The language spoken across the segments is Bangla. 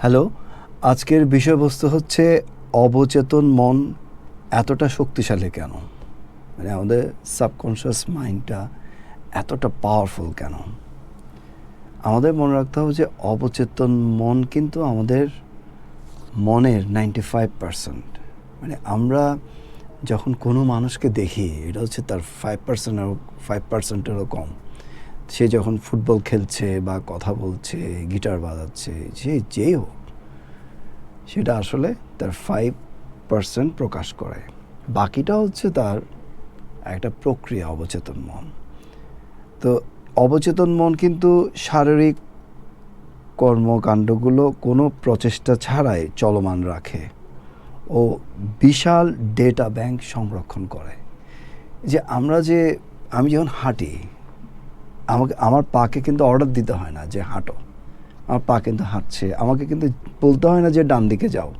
হ্যালো, আজকের বিষয়বস্তু হচ্ছে অবচেতন মন এতটা শক্তিশালী কেন? মানে আমাদের সাবকনশিয়াস মাইন্ডটা এতটা পাওয়ারফুল কেন? আমাদের মনে রাখতে হবে যে অবচেতন মন কিন্তু আমাদের মনের নাইনটি ফাইভ পার্সেন্ট। মানে আমরা যখন কোনো মানুষকে দেখি, এটা হচ্ছে তার ফাইভ পার্সেন্ট পার্সেন্টেরও, ফাইভ পার্সেন্টেরও কম। সে যখন ফুটবল খেলছে বা কথা বলছে, গিটার বাজাচ্ছে যে যেই হোক, সেটা আসলে তার ফাইভ পার্সেন্ট প্রকাশ করে বাকিটা হচ্ছে তার একটা প্রক্রিয়া, অবচেতন মন। তো অবচেতন মন কিন্তু শারীরিক কর্মকাণ্ডগুলো কোনো প্রচেষ্টা ছাড়াই চলমান রাখে ও বিশাল ডেটা ব্যাংক সংরক্ষণ করে। যে আমরা যে, আমি যখন হাঁটি আমাকে, আমার পাকে কিন্তু অর্ডার দিতে হয় না যে হাঁটো। আমার পা কিন্তু হাঁটছে। আমাকে কিন্তু বলতে হয় না যে ডান দিকে যাও।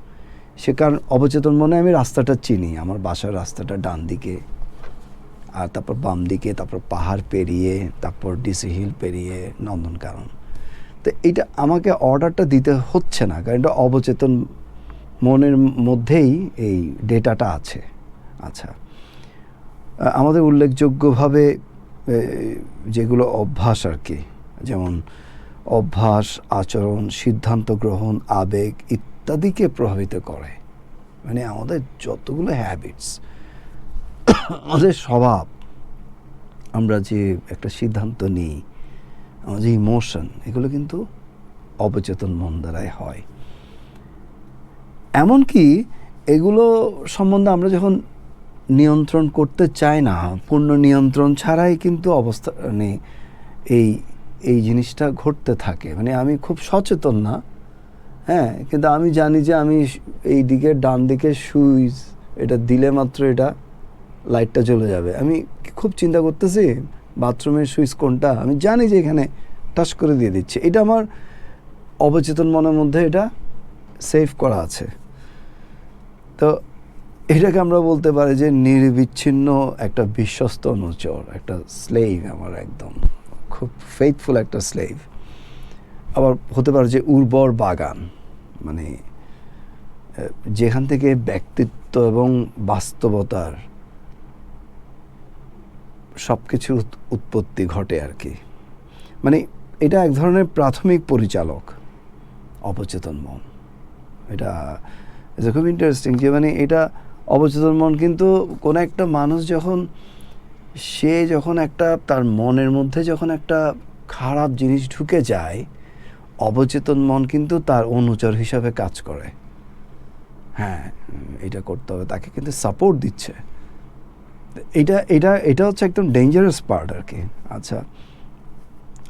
সে কারণ অবচেতন মনে আমি রাস্তাটা চিনি। আমার বাসার রাস্তাটা ডান দিকে। আর তারপর বাম দিকে, তারপর পাহাড় পেরিয়ে, তারপর ডিসি হিল পেরিয়ে নন্দনকানন তো এটা আমাকে অর্ডারটা দিতে হচ্ছে না। কারণ এটা অবচেতন মনের মধ্যেই এই ডেটাটা আছে। আচ্ছা। আমাদের উল্লেখযোগ্যভাবে যেগুলো অভ্যাস আর কি, যেমন অভ্যাস, আচরণ, সিদ্ধান্ত গ্রহণ, আবেগ ইত্যাদিকে প্রভাবিত করে। মানে আমাদের যতগুলো হ্যাবিটস আমাদের স্বভাব, আমরা যে একটা সিদ্ধান্ত নিই, আমাদের যে ইমোশন এগুলো কিন্তু অবচেতন মন দ্বারাই হয়। এমনকি এগুলো সম্বন্ধে আমরা যখন নিয়ন্ত্রণ করতে চাই না, পূর্ণ নিয়ন্ত্রণ ছাড়াই কিন্তু অবস্থা মানে এই এই জিনিসটা ঘটতে থাকে। মানে আমি খুব সচেতন না হ্যাঁ কিন্তু আমি জানি যে আমি এই দিকে ডান দিকে সুইচ এটা দিলে মাত্র এটা লাইটটা চলে যাবে। আমি খুব চিন্তা করতেছি বাথরুমের সুইচ কোনটা, আমি জানি যে এখানে টাচ করে দিয়ে দিচ্ছে। এটা আমার অবচেতন মনের মধ্যে এটা সেভ করা আছে। তো এটাকে আমরা বলতে পারি যে নির্বিচ্ছিন্ন একটা বিশ্বস্ত অনুচর, একটা স্লেভ আমার একদম। খুব ফেথফুল একটা স্লেভ আবার হতে পারে যে উর্বর বাগান মানে যেখান থেকে ব্যক্তিত্ব এবং বাস্তবতার সব কিছুর উৎপত্তি ঘটে আর কি। মানে এটা এক ধরনের প্রাথমিক পরিচালক, অবচেতন মন। এটা খুব ইন্টারেস্টিং যে মানে এটা অবচেতন মন, কিন্তু কোনো একটা মানুষ যখন, সে যখন একটা, তার মনের মধ্যে যখন একটা খারাপ জিনিস ঢুকে যায়, অবচেতন মন কিন্তু তার অনুচর হিসাবে কাজ করে। হ্যাঁ এটা করতে হবে, তাকে কিন্তু সাপোর্ট দিচ্ছে। এটা এটা এটা হচ্ছে একদম ডেঞ্জারাস পার্ট আর কি। আচ্ছা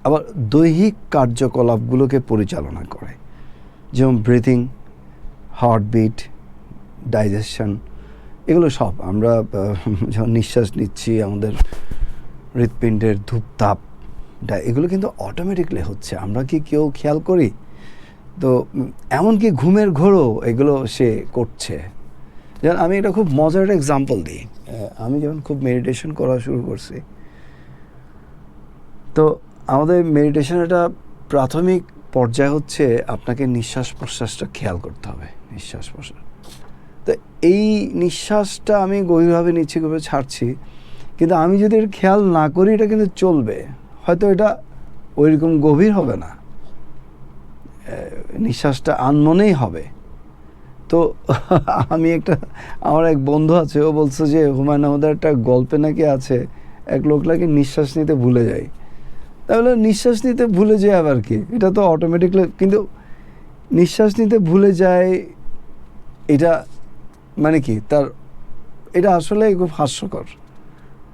আবার দৈহিক কার্যকলাপগুলোকে পরিচালনা করে। যেমন ব্রিথিং হার্টবিট ডাইজেশন এগুলো সব। আমরা যখন নিঃশ্বাস নিচ্ছি, আমাদের হৃৎপিণ্ডের ধূপতাপটা এগুলো কিন্তু অটোমেটিকলি হচ্ছে। আমরা কি কেউ খেয়াল করি? তো এমনকি ঘুমের ঘোরও এগুলো সে করছে। যেমন আমি এটা খুব মজার এক্সাম্পল দিই। আমি যখন খুব মেডিটেশন করা শুরু করছি, তো আমাদের মেডিটেশন একটা প্রাথমিক পর্যায় হচ্ছে আপনাকে নিঃশ্বাস প্রশ্বাসটা খেয়াল করতে হবে। নিঃশ্বাস প্রশ্বাস। এই নিঃশ্বাসটা আমি গভীরভাবে নিচ্ছি, গভীরভাবে ছাড়ছি। কিন্তু আমি যদি এর খেয়াল না করি, এটা কিন্তু চলবে। হয়তো এটা ওইরকম গভীর হবে না। নিঃশ্বাসটা আনমনেই হবে। তো আমি একটা, আমার এক বন্ধু আছে, ও বলছে যে, হুমায়ুন আহমেদের একটা গল্পে নাকি আছে, এক লোক নাকি নিঃশ্বাস নিতে ভুলে যায়। তাহলে নিঃশ্বাস নিতে ভুলে যায় আবার কি? এটা তো অটোমেটিকলি কিন্তু নিঃশ্বাস নিতে ভুলে যায়, এটা মানে কি? তার, এটা আসলে খুব হাস্যকর।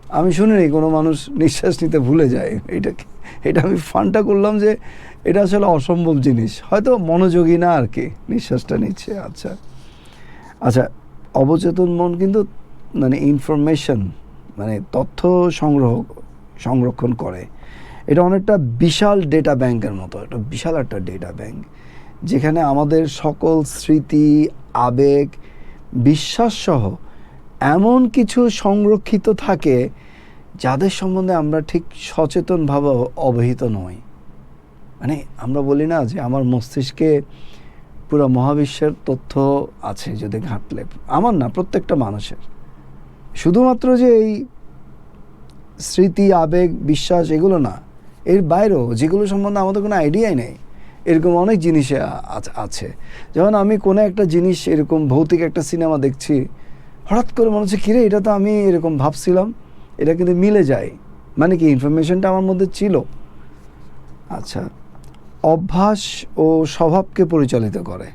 আমি শুনিনি, কোনো মানুষ নিঃশ্বাস নিতে ভুলে যায়। এটা কি? এটা আমি ফানটা করলাম যে, এটা আসলে অসম্ভব জিনিস। হয়তো মনোযোগী না আর কি, নিঃশ্বাসটা নিচ্ছে আচ্ছা। আচ্ছা অবচেতন মন কিন্তু মানে ইনফরমেশন মানে তথ্য সংগ্রহ, সংরক্ষণ করে। এটা অনেকটা বিশাল ডেটা ব্যাংকের মতো, একটা বিশাল একটা ডেটা ব্যাংক যেখানে আমাদের সকল স্মৃতি, আবেগ বিশ্বাস সহ এমন কিছু সংরক্ষিত থাকে যাদের সম্বন্ধে আমরা ঠিক সচেতনভাবে অবহিত নই। মানে আমরা বলি না যে আমার মস্তিষ্কে পুরো মহাবিশ্বের তথ্য আছে যদি ঘাঁটলে। আমার না, প্রত্যেকটা মানুষের। শুধুমাত্র যে এই স্মৃতি, আবেগ, বিশ্বাস, এগুলো না। এর বাইরেও যেগুলো সম্বন্ধে আমাদের কোনো আইডিয়াই নেই। এরকম অনেক জিনিসে আছে যেমন আমি কোনো একটা জিনিস, এরকম ভৌতিক একটা সিনেমা দেখছি, হঠাৎ করে মনে হচ্ছে, কিরে, এটা তো আমি এরকম ভাবছিলাম, এটা কিন্তু মিলে যায়। মানে কি ইনফরমেশনটা আমার মধ্যে ছিল। আচ্ছা অভ্যাস ও স্বভাবকে পরিচালিত করে।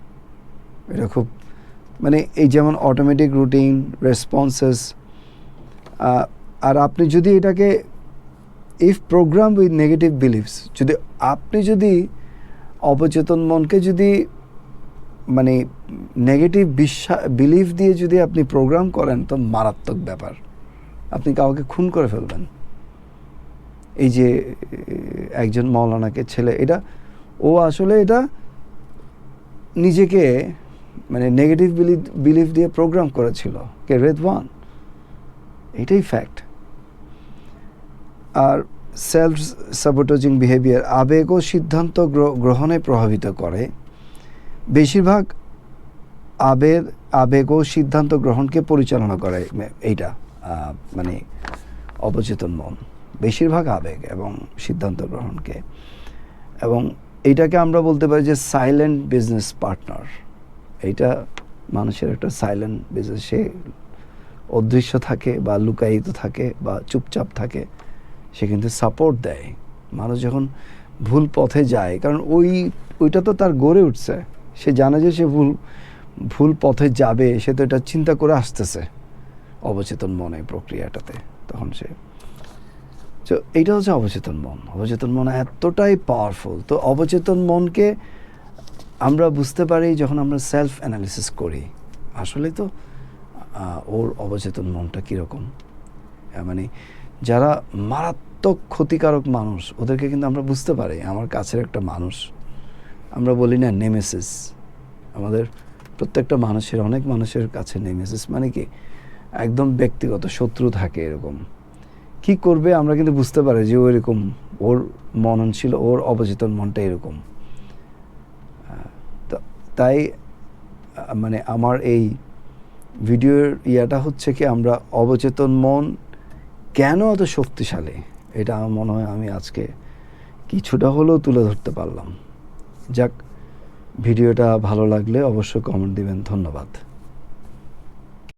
এটা খুব মানে এই যেমন অটোমেটিক রুটিন রেসপন্সেস আর আপনি যদি এটাকে if program with negative believes যদি আপনি যদি অবচেতন মনকে যদি মানে নেগেটিভ বিশ্বাস বিলিভ দিয়ে যদি আপনি প্রোগ্রাম করেন, তো মারাত্মক ব্যাপার। আপনি কাউকে খুন করে ফেলবেন। এই যে, একজন মৌলানাকে ছেলে, এটা, ও আসলে এটা নিজেকে মানে নেগেটিভ বিলিভ বিলিভ দিয়ে প্রোগ্রাম করেছিল, কে রেদওয়ান। এটাই ফ্যাক্ট আর সেলফ সাবোটোজিং বিহেভিয়ার আবেগ ও সিদ্ধান্ত গ্র- গ্রহণে প্রভাবিত করে। বেশিরভাগ আবেগ আবেগ ও সিদ্ধান্ত গ্রহণকে পরিচালনা করে এইটা মানে অবচেতন মন। বেশিরভাগ আবেগ এবং সিদ্ধান্ত গ্রহণকে। এবং এইটাকে আমরা বলতে পারি যে সাইলেন্ট বিজনেস পার্টনার এইটা মানুষের একটা সাইলেন্ট বিজনেস সে অদৃশ্য থাকে বা লুকায়িত থাকে বা চুপচাপ থাকে। সে কিন্তু সাপোর্ট দেয়। মানুষ যখন ভুল পথে যায়, কারণ ওই, ওইটা তো তার গড়ে উঠছে। সে জানে যে সে ভুল ভুল পথে যাবে, সে তো এটা চিন্তা করে আসতেছে অবচেতন মনে প্রক্রিয়াটাতে তখন সে। তো এইটা হচ্ছে অবচেতন মন। অবচেতন মন এতটাই পাওয়ারফুল তো অবচেতন মনকে আমরা বুঝতে পারি যখন আমরা সেলফ অ্যানালিসিস করি। আসলে তো ওর অবচেতন মনটা কীরকম? মানে যারা মারাত্মক ক্ষতিকারক মানুষ, ওদেরকে কিন্তু আমরা বুঝতে পারি, আমার কাছের একটা মানুষ। আমরা বলি না নেমেসিস। আমাদের প্রত্যেকটা মানুষের, অনেক মানুষের কাছে নেমেসিস মানে কি? একদম ব্যক্তিগত শত্রু থাকে এরকম। কি করবে আমরা কিন্তু বুঝতে পারি যে ও এরকম, ওর মনন ছিল ওর অবচেতন মনটা এরকম। তাই মানে আমার এই ভিডিওর ইয়াটা হচ্ছে কি, আমরা অবচেতন মন কেন অত শক্তিশালী? এটা আমার মনে হয় আমি আজকে কিছুটা হলেও তুলে ধরতে পারলাম। যাক, ভিডিওটা ভালো লাগলে অবশ্যই কমেন্ট দিবেন। ধন্যবাদ।